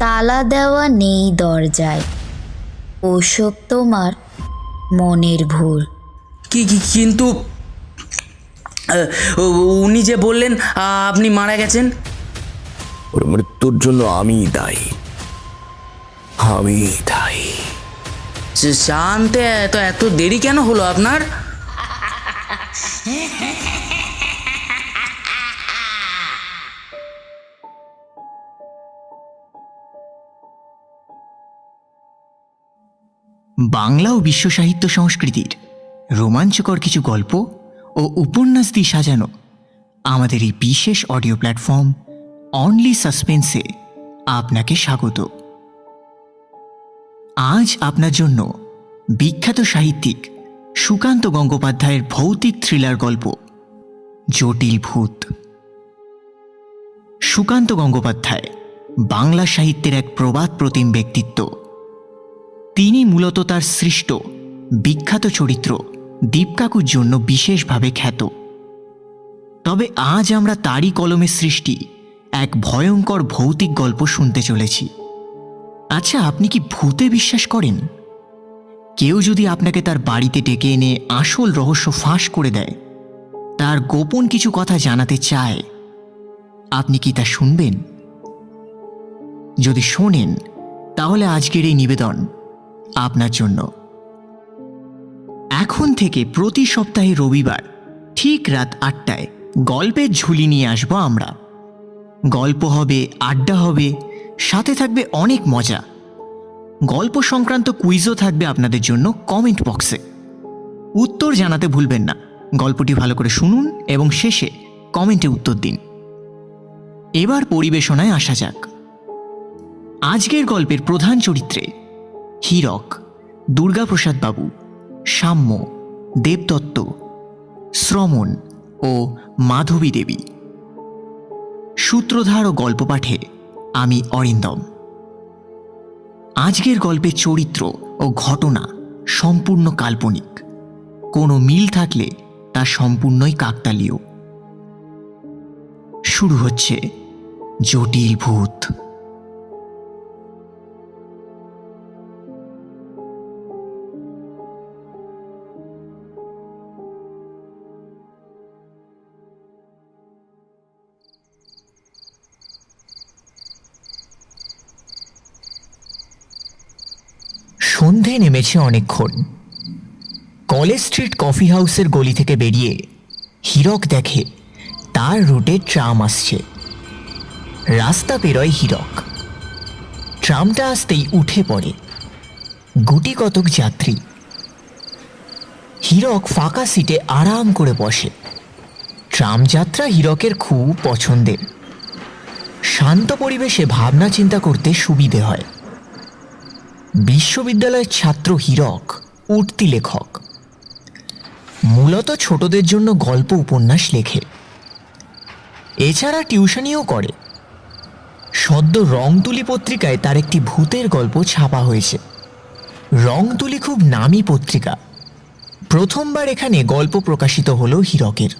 তালা দেওয়া নেই দরজায়। ওসব তোমার মনের ভুল। কি কি কিন্তু উনি যে বললেন আপনি মারা গেছেন? ওর মৃত্যুর জন্য আমি দায়ী। আমি দায়ী। চা এত এত দেরি কেন হলো আপনার? বাংলা ও বিশ্ব সাহিত্য সংস্কৃতির রোমাঞ্চকর কিছু গল্প ও উপন্যাস দিয়ে সাজানো আমাদের এই বিশেষ অডিও প্ল্যাটফর্ম অনলি সাসপেন্সে আপনাকে স্বাগত। আজ আপনার জন্য বিখ্যাত সাহিত্যিক সুকান্ত গঙ্গোপাধ্যায়ের ভৌতিক থ্রিলার গল্প জটিল ভূত। সুকান্ত গঙ্গোপাধ্যায় বাংলা সাহিত্যের এক প্রবাদ প্রতিম ব্যক্তিত্ব। তিনি মূলত তার সৃষ্ট, বিখ্যাত চরিত্র দীপকাকুর জন্য বিশেষভাবে খ্যাত। তবে আজ আমরা তারই কলমে সৃষ্টি এক ভয়ঙ্কর ভৌতিক গল্প শুনতে চলেছি। আচ্ছা আপনি কি ভূতে বিশ্বাস করেন? কেউ যদি আপনাকে তার বাড়িতে ডেকে এনে আসল রহস্য ফাঁস করে দেয়, তার গোপন কিছু কথা জানাতে চায়, আপনি কি তা শুনবেন? যদি শোনেন, তাহলে আজকের এই নিবেদন আপনার জন্য। এখন থেকে প্রতি সপ্তাহে রবিবার, ঠিক রাত আটটায় গল্পের ঝুলি নিয়ে আসব আমরা। গল্প হবে, আড্ডা হবে, সাথে থাকবে অনেক মজা। গল্প সংক্রান্ত কুইজও থাকবে আপনাদের জন্য কমেন্ট বক্সে। উত্তর জানাতে ভুলবেন না। গল্পটি ভালো করে শুনুন এবং শেষে কমেন্টে উত্তর দিন। এবার পরিবেশনায় আসা যাক। আজকের গল্পের প্রধান চরিত্রে হীরক, দুর্গাপ্রসাদ বাবু, সাম্য, দেবদত্ত, শ্রমণ ও মাধবী দেবী। সূত্রধার ও গল্প পাঠে আমি অরিন্দম। আজকের গল্পের চরিত্র ও ঘটনা সম্পূর্ণ কাল্পনিক। কোনো মিল থাকলে তা সম্পূর্ণই কাকতালীয়। শুরু হচ্ছে জটিল ভূত। সন্ধে নেমেছে অনেকক্ষণ। কলেজ স্ট্রিট কফি হাউসের গলি থেকে বেরিয়ে হীরক দেখে তার রুটে ট্রাম আসছে। রাস্তা পেরোয় হীরক। ট্রামটা আসতেই উঠে পড়ে গুটি কতক যাত্রী। হীরক ফাঁকা সিটে আরাম করে বসে। ট্রাম যাত্রা হীরকের খুব পছন্দের। শান্ত পরিবেশে ভাবনা চিন্তা করতে সুবিধে হয়। বিশ্ববিদ্যালয়ের ছাত্র হীরক, উঠতি লেখক। মূলত ছোটদের জন্য গল্প উপন্যাস লেখে। এছাড়া টিউশনিও করে। সদ্য রংতুলি পত্রিকায় তার একটি ভূতের গল্প ছাপা হয়েছে। রংতুলি খুব নামী পত্রিকা। প্রথমবার এখানে গল্প প্রকাশিত হলো হীরকের।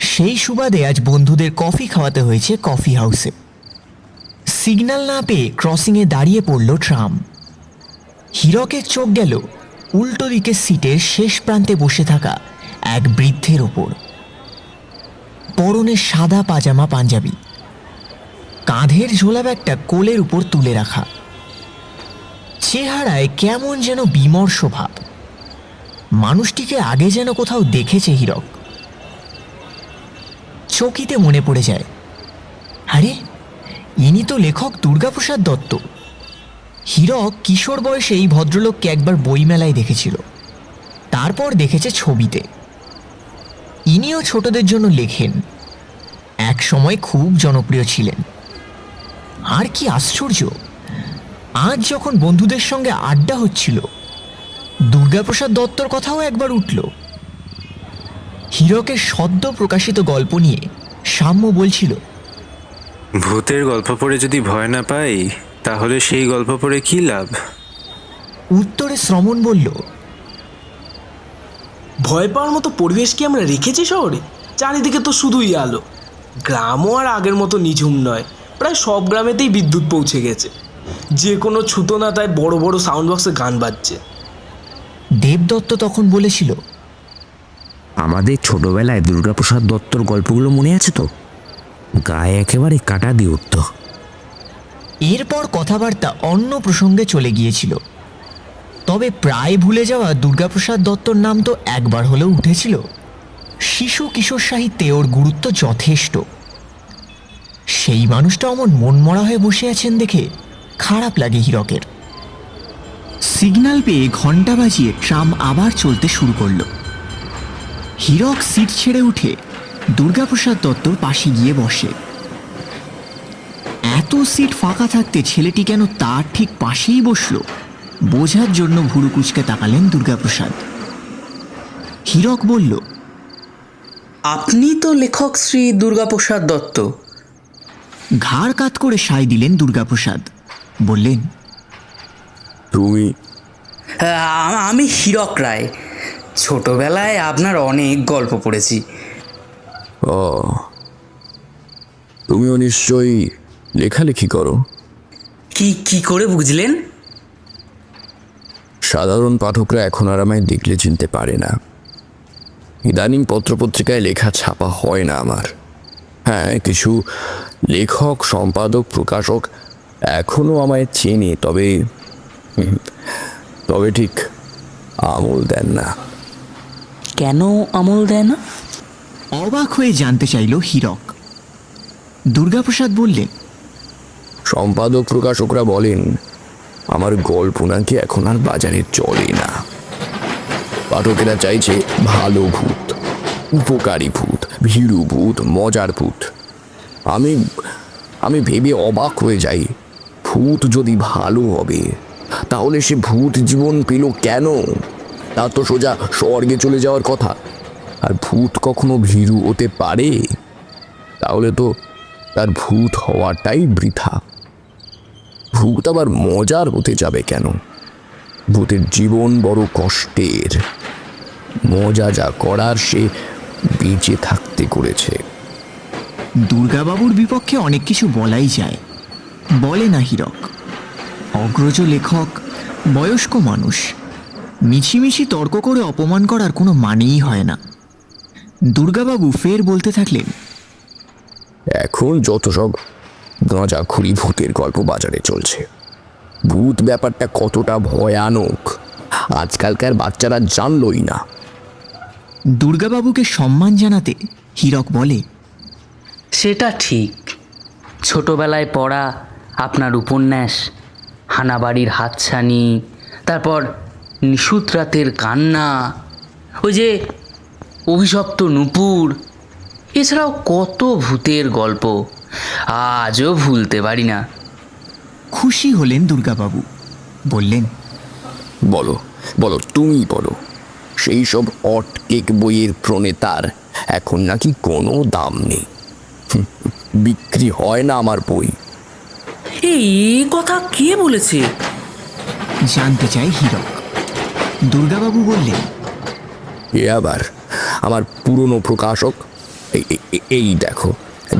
সেই সুবাদে আজ বন্ধুদের কফি খাওয়াতে হয়েছে কফি হাউসে। সিগন্যাল না পেয়ে ক্রসিংয়ে দাঁড়িয়ে পড়ল ট্রাম। হীরকের চোখ গেল উল্টো দিকে সিটের শেষ প্রান্তে বসে থাকা এক বৃদ্ধের ওপর। পরনে সাদা পাজামা পাঞ্জাবি। কাঁধের ঝোলা ব্যাগটা কোলের উপর তুলে রাখা। চেহারায় কেমন যেন বিমর্ষ ভাব। মানুষটিকে আগে যেন কোথাও দেখেছে হীরক। চকিতে মনে পড়ে যায়, আরে ইনি তো লেখক দুর্গাপ্রসাদ দত্ত। হীরক কিশোর বয়সে এই ভদ্রলোককে একবার বইমেলায় দেখেছিল। তারপর দেখেছে ছবিতে। ইনিও ছোটদের জন্য লেখেন। এক সময় খুব জনপ্রিয় ছিলেন। আর কি আশ্চর্য, আজ যখন বন্ধুদের সঙ্গে আড্ডা হচ্ছিল, দুর্গাপ্রসাদ দত্তর কথাও একবার উঠল। হীরকের সদ্য প্রকাশিত গল্প নিয়ে সাম্য বলছিল ভূতের গল্প পড়ে যদি ভয় না পাই তাহলে সেই গল্প পড়ে কি লাভ? উত্তরে শ্রমণ বলল ভয় পাওয়ার মতো পরিবেশ কি আমরা রেখেছি শহরে? চারিদিকে তো শুধুই আলো। গ্রামও আর আগের মতো নিঝুম নয় প্রায় সব গ্রামেতেই বিদ্যুৎ পৌঁছে গেছে। যে কোনো ছুতো না তাই বড় বড় সাউন্ড বক্সে গান বাজছে। দেবদত্ত তখন বলেছিল আমাদের ছোটবেলায় দুর্গাপ্রসাদ দত্তর গল্পগুলো মনে আছে তো? গায়ে একেবারে কাটা দিয়ে উঠত। এরপর কথাবার্তা অন্য প্রসঙ্গে চলে গিয়েছিল। তবে প্রায় ভুলে যাওয়া দুর্গাপ্রসাদ দত্তর নাম তো একবার হলেও উঠেছিল। শিশু কিশোর সাহিত্যে ওর গুরুত্ব যথেষ্ট। সেই মানুষটা অমন মনমরা হয়ে বসে আছেন দেখে খারাপ লাগে হীরকের। সিগন্যাল পেয়ে ঘণ্টা বাজিয়ে ট্রাম আবার চলতে শুরু করল। হীরক সিট ছেড়ে উঠে দুর্গাপ্রসাদ দত্তর পাশে গিয়ে বসে। এত সিট ফাঁকা থাকতে ছেলেটি কেন তার ঠিক পাশেই বসল? বোঝার জন্য ভুরু কুচকে তাকালেন দুর্গাপ্রসাদ। হীরক বলল আপনি তো লেখক শ্রী দুর্গাপ্রসাদ দত্ত। ঘাড় কাত করে সাই দিলেন দুর্গাপ্রসাদ। বললেন তুমি? আ- আমি হীরক রায়। ছোটবেলায় আপনার অনেক গল্প পড়েছি। ও। তুমিও নিশ্চয়ই লেখালেখি করো। কি কি করে বুঝলেন? সাধারণ পাঠকরা এখন আর আমায় দেখলে চিনতে পারে না। ইদানিং পত্রপত্রিকায় লেখা ছাপা হয় না আমার। হ্যাঁ কিছু লেখক সম্পাদক প্রকাশক এখনও আমায় চেনে তবে তবে ঠিক আমল দেন না। কেন আমল দেয় না? অবাক হয়ে জানতে চাইল হীরক। দুর্গাপ্রসাদ বললেন, সম্পাদক প্রকাশকরা বলেন, আমার গল্প নাকি এখন আর বাজারে চলে না। পাঠকেরা চাইছে ভালো ভূত, উপকারী ভূত, ভীরু ভূত, মজার ভূত। আমি আমি ভেবে অবাক হয়ে যাই, ভূত যদি ভালো হবে, তাহলে সে ভূত জীবন পেল কেন? তার তো সোজা স্বর্গে চলে যাওয়ার কথা। আর ভূত কখনো ভীরু হতে পারে? তাহলে তো তার ভূত হওয়াটাই বৃথা। ভূত আবার মজার হতে যাবে কেন? ভূতের জীবন বড় কষ্টের। মজা যা করার সে বেঁচে থাকতে করেছে। দুর্গাবাবুর বিপক্ষে অনেক কিছু বলাই যায়। বলে না হীরক। অগ্রজ লেখক, বয়স্ক মানুষ। মিছিমিছি তর্ক করে অপমান করার কোনো মানেই হয় না। দুর্গাবাবু ফের বলতে থাকলেন এখন যত সব গাঁজা খুরি ভূতের গল্প বাজারে চলছে ভূত ব্যাপারটা কতটা ভয়ানক আজকালকার বাচ্চারা জানলই না। দুর্গাবাবুকে সম্মান জানাতে হীরক বলে সেটা ঠিক। ছোটবেলায় পড়া আপনার উপন্যাস হানাবাড়ির হাতছানি তারপর নিশুত রাতের কান্না ওই যে অভিশপ্ত নুপুর। এছাড়াও কত ভূতের গল্প আজও ভুলতে পারি না। খুশি হলেন দুর্গাবাবু বললেন বলো বলো তুমি বলো সেই সব অটকেক বইয়ের প্রণেতার এখন নাকি কোনো দাম নেই। বিক্রি হয় না আমার বই। এই কথা কে বলেছে? জানতে চাই হীরক। দুর্গাবাবু বললেন এ আবার? আমার পুরনো প্রকাশক। এই দেখো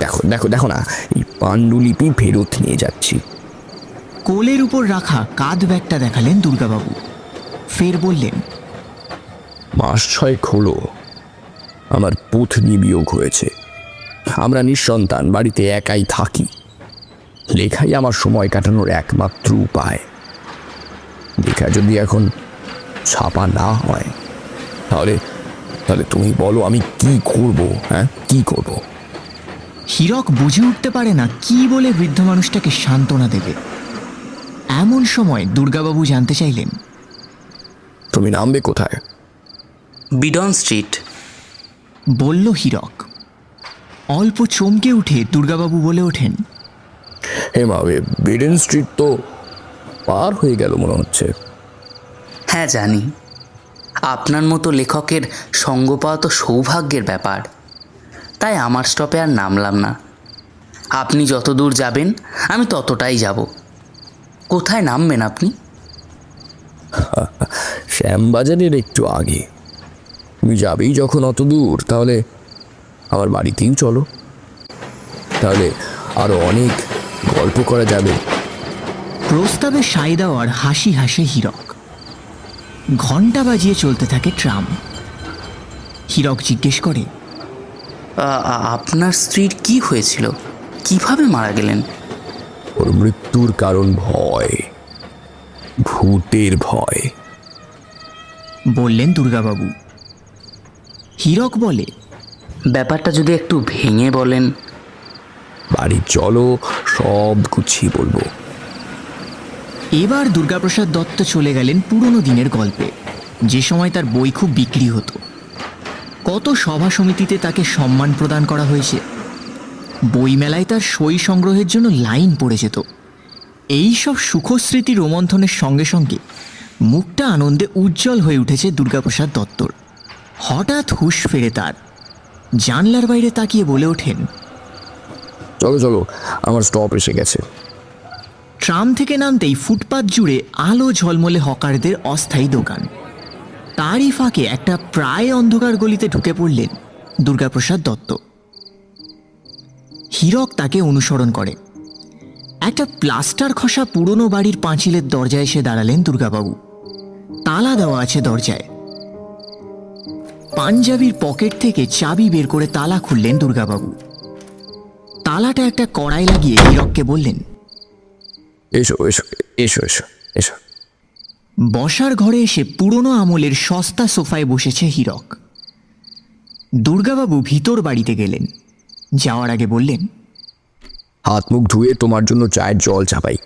দেখো দেখো দেখো না এই পাণ্ডুলিপি ফেরত নিয়ে যাচ্ছি। কোলের উপর রাখা কাঁধ ব্যাগটা দেখালেন দুর্গাবাবু। ফের বললেন মাস ছয়েক হলো আমার পত্নী বিয়োগ হয়েছে। আমরা নিঃসন্তান বাড়িতে একাই থাকি। লেখাই আমার সময় কাটানোর একমাত্র উপায়। লেখা যদি এখন ছাপা না হয় তাহলে তাহলে তুমি বলো আমি কি করব হ্যাঁ? কি করব? হীরক বুঝে উঠতে পারে না কি বলে বৃদ্ধ মানুষটাকে সান্ত্বনা দেবে। এমন সময় দুর্গাবাবু জানতে চাইলেন তুমি নামবে কোথায়? বিডন স্ট্রিট। বলল হীরক। অল্প চমকে উঠে দুর্গাবাবু বলে ওঠেন হেমা বিডেন স্ট্রিট তো পার হয়ে গেল মনে হচ্ছে। হ্যাঁ জানি। আপনার মতো লেখকের সঙ্গ পাওয়া তো সৌভাগ্যের ব্যাপার। তাই আমার স্টপে আর নামলাম না। আপনি যত দূর যাবেন আমি ততটাই যাব। কোথায় নামবেন আপনি? শ্যামবাজারের একটু আগে। তুমি যাবেই যখন অত দূর তাহলে আমার বাড়িতেই চলো। তাহলে আরও অনেক গল্প করা যাবে। প্রস্তাবে সাই দেওয়ার হাসি হাসে হীরক। ঘণ্টা বাজিয়ে চলতে থাকে ট্রাম। হীরক জিজ্ঞেস করে আপনার স্ত্রীর কি হয়েছিল? কীভাবে মারা গেলেন? ওর মৃত্যুর কারণ ভয় ভূতের ভয়। বললেন দুর্গাবাবু। হীরক বলে ব্যাপারটা যদি একটু ভেঙে বলেন। বাড়ি চলো সব গুছিয়ে বলব। এবার দুর্গাপ্রসাদ দত্ত চলে গেলেন পুরনো দিনের গল্পে। যে সময় তার বই খুব বিক্রি হতো। কত সভা সমিতিতে তাকে সম্মান প্রদান করা হয়েছে। বইমেলায় তার সই সংগ্রহের জন্য লাইন পড়ে যেত। এই সব সুখস্মৃতি রোমন্থনের সঙ্গে সঙ্গে মুখটা আনন্দে উজ্জ্বল হয়ে উঠেছে দুর্গাপ্রসাদ দত্তর। হঠাৎ হুঁশ ফেরে তার। জানলার বাইরে তাকিয়ে বলে ওঠেন, চলো চলো, আমার স্টপ এসে গেছে। ট্রাম থেকে নামতেই ফুটপাত জুড়ে আলো ঝলমলে হকারদের অস্থায়ী দোকান। তারই ফাঁকে একটা প্রায় অন্ধকার গলিতে ঢুকে পড়লেন দুর্গাপ্রসাদ দত্ত। হীরক তাকে অনুসরণ করে। একটা প্লাস্টার খসা পুরনো বাড়ির পাঁচিলের দরজায় এসে দাঁড়ালেন দুর্গাবাবু। তালা দেওয়া আছে দরজায়। পাঞ্জাবির পকেট থেকে চাবি বের করে তালা খুললেন দুর্গাবাবু। তালাটা একটা কড়াই লাগিয়ে হীরককে বললেন এসো এসো এসো এসো এসো। বসার ঘরে এসে পুরনো আমলের সস্তা সোফায় বসেছে হীরক। দুর্গাবাবু ভিতর বাড়িতে গেলেন। যাওয়ার আগে বললেন হাত মুখ ধুয়ে তোমার জন্য চায়ের জল চাপাই।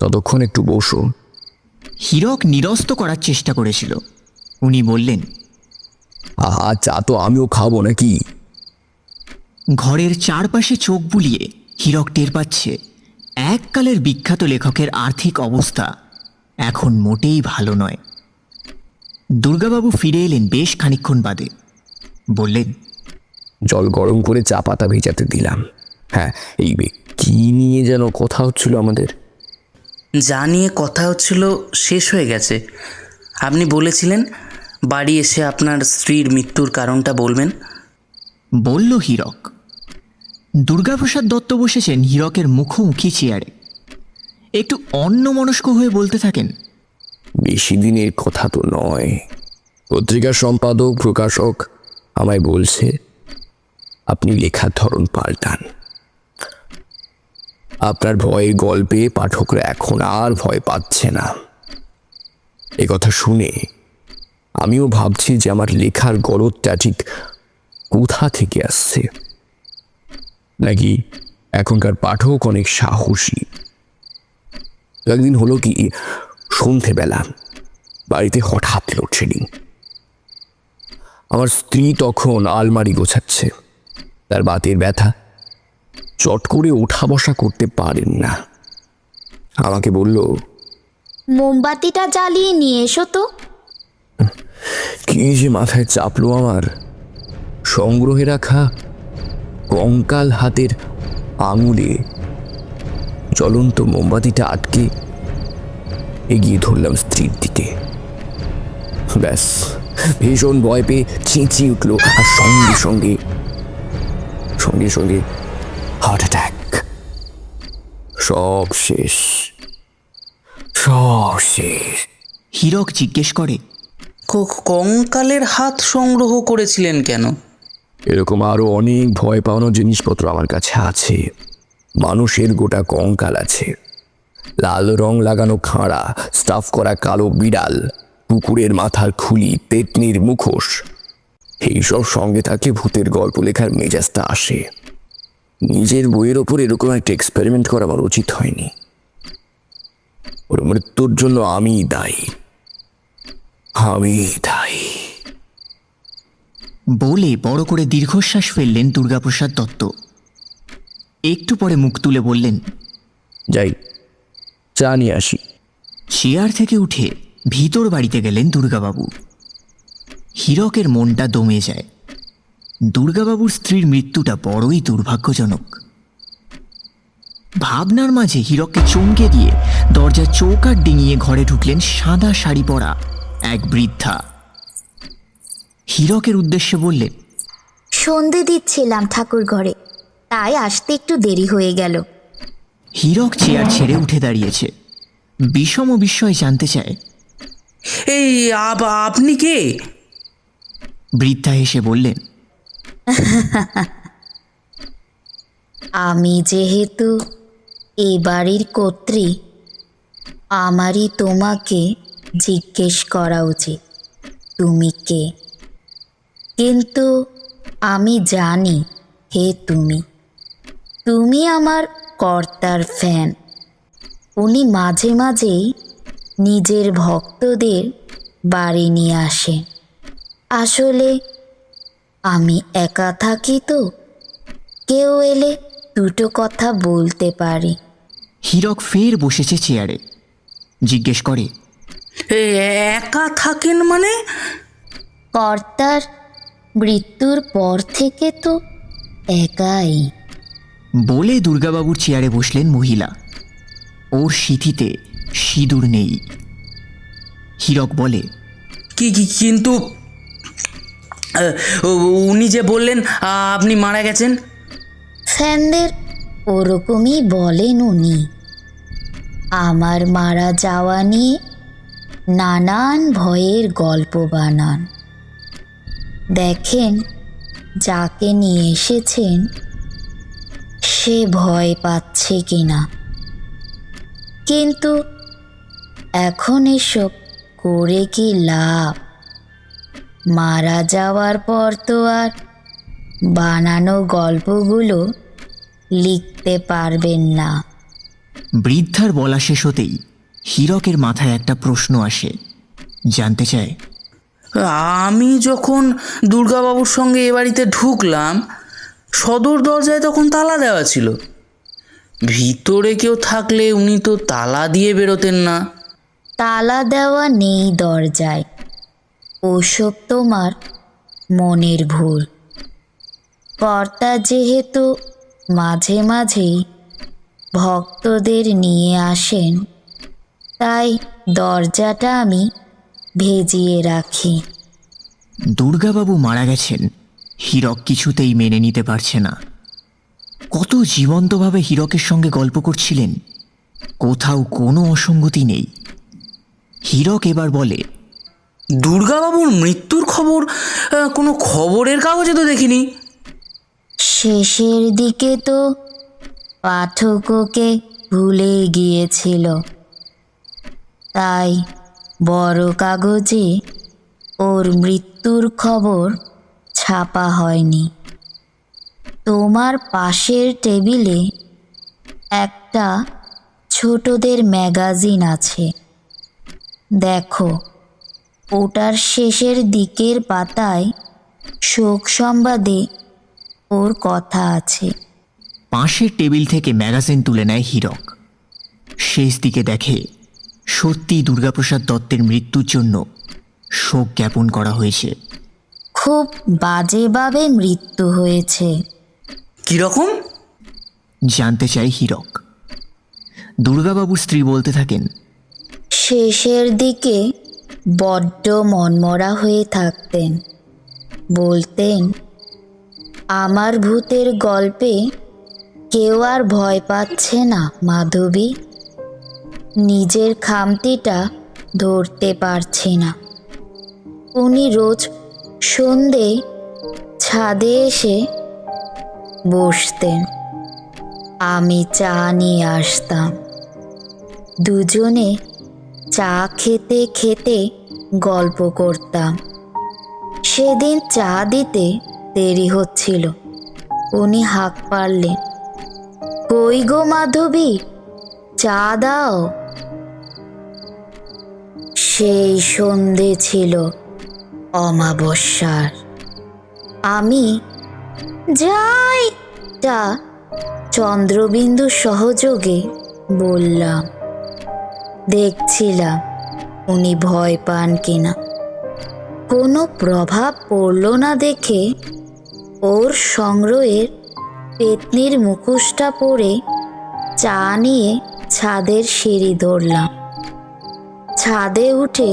ততক্ষণ একটু বসো। হীরক নিরস্ত করার চেষ্টা করেছিল। উনি বললেন আহা চা তো আমিও খাব নাকি? ঘরের চারপাশে চোখ বুলিয়ে হীরক টের পাচ্ছে। এককালের বিখ্যাত লেখকের আর্থিক অবস্থা এখন মোটেই ভালো নয়। দুর্গাবাবু ফিরে এলেন বেশ খানিকক্ষণ বাদে। বললেন জল গরম করে চা পাতা ভেজাতে দিলাম। হ্যাঁ এই বে- কি নিয়ে যেন কথা হচ্ছিল আমাদের? যা নিয়ে কথা হচ্ছিল শেষ হয়ে গেছে। আপনি বলেছিলেন বাড়ি এসে আপনার স্ত্রীর মৃত্যুর কারণটা বলবেন। বলল হীরক দুর্গাপ্রসাদ দত্ত বসেছেন হীরকের মুখোমুখি চেয়ারে। একটু অন্যমনস্ক হয়ে বলতে থাকেন, বেশি দিনের কথা তো নয়। পত্রিকার সম্পাদক, প্রকাশক আমায় বলছে, আপনি লেখার ধরন পাল্টান। আপনার ভয়ের গল্পে পাঠকরা এখন আর ভয় পাচ্ছে না। এ কথা শুনে আমিও ভাবছি যে আমার লেখার গলতটা ঠিক কোথা থেকে আসছে? নাকি এখনকার পাঠক অনেক সাহসী? একদিন হলো কি সন্ধেবেলা বাড়িতে হঠাৎ লোডশেডিং আমার স্ত্রী তখন আলমারি গোছাচ্ছে তার বাতের ব্যথা চট করে ওঠা বসা করতে পারেন না। আমাকে বলল মোমবাতিটা জ্বালিয়ে নিয়ে এসো তো। কি যে মাথায় চাপলো আমার সংগ্রহে রাখা কঙ্কাল হাতের আঙুলে জ্বলন্ত মোমবাতিটা আটকে এগিয়ে ধরলাম স্ত্রীর দিকে। ব্যাস ভীষণ ভয় পেয়ে চেঁচিয়ে উঠল আর সঙ্গে সঙ্গে সঙ্গে সঙ্গে হার্ট অ্যাটাক সব শেষ। সব শেষ। হীরক জিজ্ঞেস করে কঙ্কালের হাত সংগ্রহ করেছিলেন কেন? এরকম আরও অনেক ভয় পাওয়ানো জিনিসপত্র আমার কাছে আছে। মানুষের গোটা কঙ্কাল আছে। লাল রং লাগানো খাঁড়া, স্টাফ করা কালো বিড়াল কুকুরের মাথার খুলি পেতনির মুখোশ। এইসব সঙ্গে থাকে ভূতের গল্প লেখার মেজাজটা আসে। নিজের বইয়ের ওপর এরকম একটা এক্সপেরিমেন্ট করা আমার উচিত হয়নি। ওর মৃত্যুর জন্য আমি দায়ী। আমি দায়ী। বলে বড় করে দীর্ঘশ্বাস ফেললেন দুর্গাপ্রসাদ দত্ত। একটু পরে মুখ তুলে বললেন যাই চা নিয়ে আসি। চেয়ার থেকে উঠে ভিতর বাড়িতে গেলেন দুর্গাবাবু। হীরকের মনটা দমে যায়। দুর্গাবাবুর স্ত্রীর মৃত্যুটা বড়ই দুর্ভাগ্যজনক। ভাবনার মাঝে হীরককে চমকে দিয়ে দরজার চৌকাট ডিঙিয়ে ঘরে ঢুকলেন সাদা শাড়ি পরা এক বৃদ্ধা। হীরকের উদ্দেশ্যে বললেন সন্ধে দিচ্ছিলাম ঠাকুর ঘরে। তাই আসতে একটু দেরি হয়ে গেল। হীরক চেয়ার ছেড়ে উঠে দাঁড়িয়েছে। বিষম বিস্ময় জানতে চায় এই আপ- আপনি কে? বৃদ্ধা হেসে বললেন আমি যেহেতু এ বাড়ির কর্ত্রী আমারই তোমাকে জিজ্ঞেস করা উচিত। তুমি কে? কিন্তু আমি জানি হে তুমি তুমি আমার কর্তার ফ্যান। উনি মাঝে মাঝেই নিজের ভক্তদের বাড়ি নিয়ে আসেন আসলে আমি একা থাকি তো কেউ এলে দুটো কথা বলতে পারি। হীরক ফের বসেছে চেয়ারে জিজ্ঞেস করে একা থাকেন মানে? কর্তার মৃত্যুর পর থেকে তো একাই। বলে দুর্গাবাবুর চেয়ারে বসলেন মহিলা। ওর সিথিতে সিঁদুর নেই। হীরক বলে কি কি কিন্তু উনি যে বললেন আপনি মারা গেছেন? ফ্যানদের ওরকমই বলেন উনি। আমার মারা যাওয়া নিয়ে নানান ভয়ের গল্প বানান। দেখেন যাকে নিয়ে এসেছেন, সে ভয় পাচ্ছে কিনা। কিন্তু এখন এসব করে কি লাভ? মারা যাওয়ার পর তো আর বানানো গল্পগুলো লিখতে পারবেন না। বৃদ্ধার বলা শেষ হতেই হীরকের মাথায় একটা প্রশ্ন আসে। জানতে চায় আমি যখন দুর্গাবাবুর সঙ্গে এ বাড়িতে ঢুকলাম, সদর দরজায় তখন তালা দেওয়া ছিল। ভিতরে কেউ থাকলে উনি তো তালা দিয়ে বেরোতেন না। তালা দেওয়া নেই দরজায়। ওসব তোমার মনের ভুল। কর্তা যেহেতু মাঝে মাঝেই ভক্তদের নিয়ে আসেন, তাই দরজাটা আমি ভেজিয়ে রাখি। দুর্গাবাবু মারা গেছেন। হীরক কিছুতেই মেনে নিতে পারছে না। কত জীবন্তভাবে হীরকের সঙ্গে গল্প করছিলেন। কোথাও কোনো অসঙ্গতি নেই। হীরক এবার বলে দুর্গাবাবুর মৃত্যুর খবর কোনো খবরের কাগজে তো দেখিনি। শেষের দিকে তো পাঠককে ভুলে গিয়েছিল। তাই বড় কাগজে ওর মৃত্যুর খবর ছাপা হয়নি। তোমার পাশের টেবিলে একটা ছোটদের ম্যাগাজিন আছে। দেখো, ওটার শেষের দিকের পাতায় শোক সংবাদে ওর কথা আছে। পাশের টেবিল থেকে ম্যাগাজিন তুলে নেয় হীরক। শেষ দিকে দেখে সত্যি দুর্গাপ্রসাদ দত্তের মৃত্যুর জন্য শোক জ্ঞাপন করা হয়েছে। খুব বাজেভাবে মৃত্যু হয়েছে। কীরকম জানতে চাই হীরক। দুর্গাবাবুর স্ত্রী বলতে থাকেন শেষের দিকে বড্ড মনমরা হয়ে থাকতেন। বলতেন আমার ভূতের গল্পে কেউ আর ভয় পাচ্ছে না মাধবী। নিজের খামতিটা ধরতে পারছি না। উনি রোজ সন্ধে ছাদে এসে বসতেন। আমি চা নিয়ে আসতাম। দুজনে চা খেতে খেতে গল্প করতাম। সেদিন চা দিতে দেরি হচ্ছিল। উনি হাঁক পারলেন কই গো মাধবী? চা দাও। সেই সন্ধে ছিল অমাবস্যার। আমি যাই তা চন্দ্রবিন্দু সহযোগে বললাম, দেখছিলাম উনি ভয় পান কিনা। কোনো প্রভাব পড়ল না দেখে ওর সংগ্রহের পেতনির মুখোশটা পরে চা নিয়ে ছাদের সিঁড়ি ধরলাম। ছাদে উঠে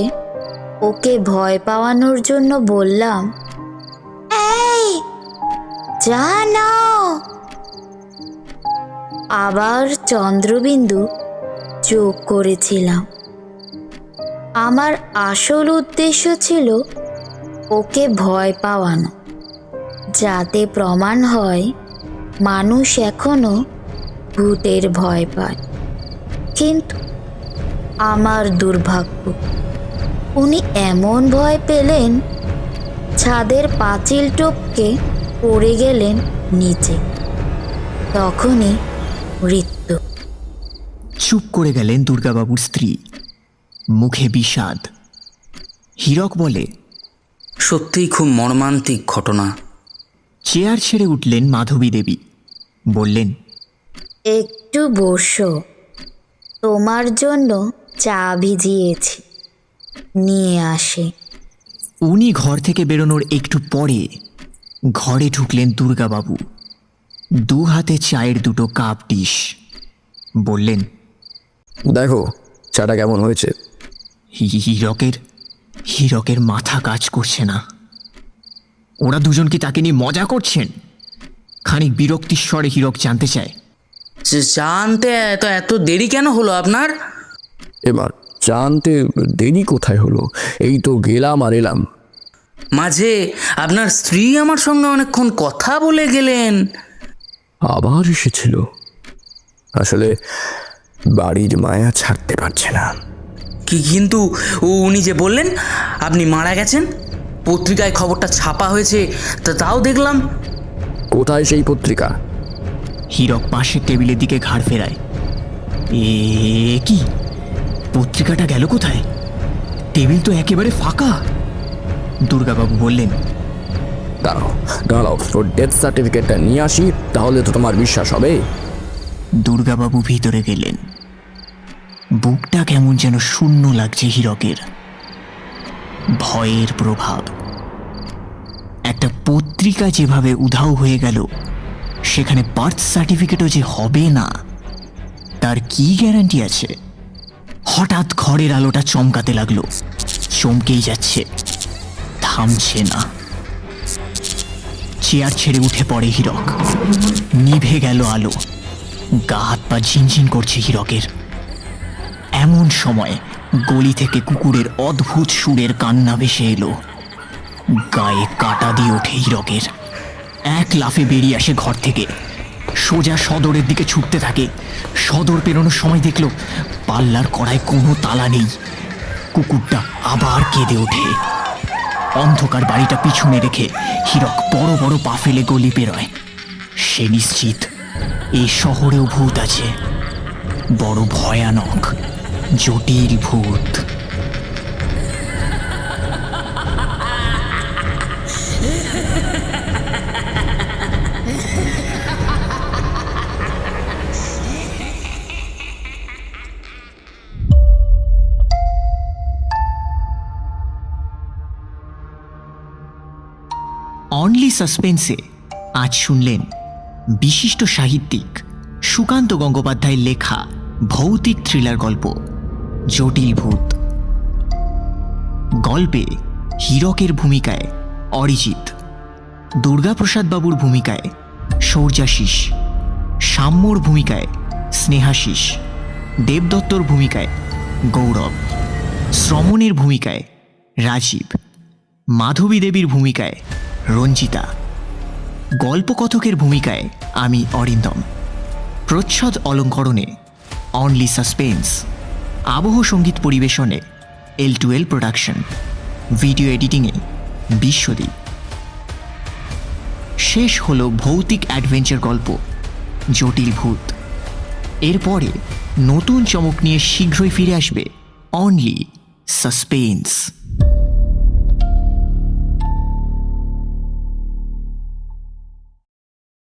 ওকে ভয় পাওয়ানোর জন্য বললাম, এই নাও। আবার চন্দ্রবিন্দু যোগ করেছিলাম। আমার আসল উদ্দেশ্য ছিল ওকে ভয় পাওয়ানো, যাতে প্রমাণ হয় মানুষ এখনও ভূতের ভয় পায়। কিন্তু আমার দুর্ভাগ্য। উনি এমন ভয় পেলেন ছাদের পাঁচিল টপকে পড়ে গেলেন নিচে। তখনই মৃত্যু। চুপ করে গেলেন দুর্গাবাবুর স্ত্রী। মুখে বিষাদ। হীরক বলে সত্যিই খুব মর্মান্তিক ঘটনা। চেয়ার ছেড়ে উঠলেন মাধবী দেবী। বললেন একটু বসো। তোমার জন্য চা ভিজিয়েছি। নিয়ে আসে। উনি ঘর থেকে বেরোনোর একটু পরে ঘরে ঢুকলেন দুর্গাবাবু। দু হাতে চায়ের দুটো কাপ ডিশ। বললেন দেখো চাটা কেমন হয়েছে? হি- হীরকের হীরকের মাথা কাজ করছে না। ওরা দুজন কি তাকে নিয়ে মজা করছেন? খানিক বিরক্তির স্বরে হীরক জানতে চায়। যে জানতে এত এত দেরি কেন হলো আপনার? এবার জানতে দেরি কোথায় হলো? এই তো গেলাম আর এলাম। মাঝে আপনার স্ত্রী আমার সঙ্গে অনেকক্ষণ কথা বলে গেলেন। আবার এসেছিল। আসলে বাড়ির মায়া ছাড়তে পারছে না। কি কিন্তু উ- উনি যে বললেন আপনি মারা গেছেন পত্রিকায় খবরটা ছাপা হয়েছে তা তাও দেখলাম। কোথায় সেই পত্রিকা? হীরক পাশের টেবিলের দিকে ঘাড় ফেরায়। এ কি? পত্রিকাটা গেল কোথায়? টেবিল তো একেবারে ফাঁকা। দুর্গাবাবু বললেন দাঁড়াও দাঁড়াও তোর ডেথ সার্টিফিকেটটা নিয়ে আসি তাহলে তো তোমার বিশ্বাস হবে। দুর্গাবাবু ভিতরে গেলেন। বুকটা কেমন যেন শূন্য লাগছে হীরকের। ভয়ের প্রভাব। একটা পত্রিকা যেভাবে উধাও হয়ে গেল সেখানে বার্থ সার্টিফিকেটও যে হবে না তার কি গ্যারান্টি আছে? হঠাৎ ঘরের আলোটা চমকাতে লাগল। চমকেই যাচ্ছে। থামছে না। চেয়ার ছেড়ে উঠে পড়ে হীরক। নিভে গেল আলো। গা হাত পা ঝিনঝিন করছে হীরকের। এমন সময় গলি থেকে কুকুরের অদ্ভুত সুরের কান্না ভেসে এলো। গায়ে কাটা দিয়ে ওঠে হীরকের। এক লাফে বেরিয়ে আসে ঘর থেকে। সোজা সদরের দিকে ছুটতে থাকে। সদর পেরোনোর সময় দেখল, পাল্লার কড়ায় কোনো তালা নেই। কুকুরটা আবার কেঁদে ওঠে। অন্ধকার বাড়িটা পিছনে রেখে হীরক বড় বড় পা ফেলে গলি পেরোয়। সে নিশ্চিত এই শহরেও ভূত আছে। বড় ভয়ানক, জটিল ভূত। সাসপেন্সে আজ শুনলেন বিশিষ্ট সাহিত্যিক সুকান্ত গঙ্গোপাধ্যায়ের লেখা ভৌতিক থ্রিলার গল্প, জটিল ভূত। গল্পে হীরকের ভূমিকায় অরিজিৎ, দুর্গাপ্রসাদ বাবুর ভূমিকায় সৌর্যাশিস সাম্যর ভূমিকায় স্নেহাশিস দেবদত্তর ভূমিকায় গৌরব, শ্রমণের ভূমিকায় রাজীব, মাধবী দেবীর ভূমিকায় রঞ্জিতা। গল্পকথকের ভূমিকায় আমি অরিন্দম। প্রচ্ছদ অলঙ্করণে অনলি সাসপেন্স আবহ সংগীত পরিবেশনে L to L production video এডিটিংয়ে Biswadip. শেষ হলো ভৌতিক অ্যাডভেঞ্চার গল্প, জটিল ভূত। এরপরে নতুন চমক নিয়ে শীঘ্রই ফিরে আসবে অনলি সাসপেন্স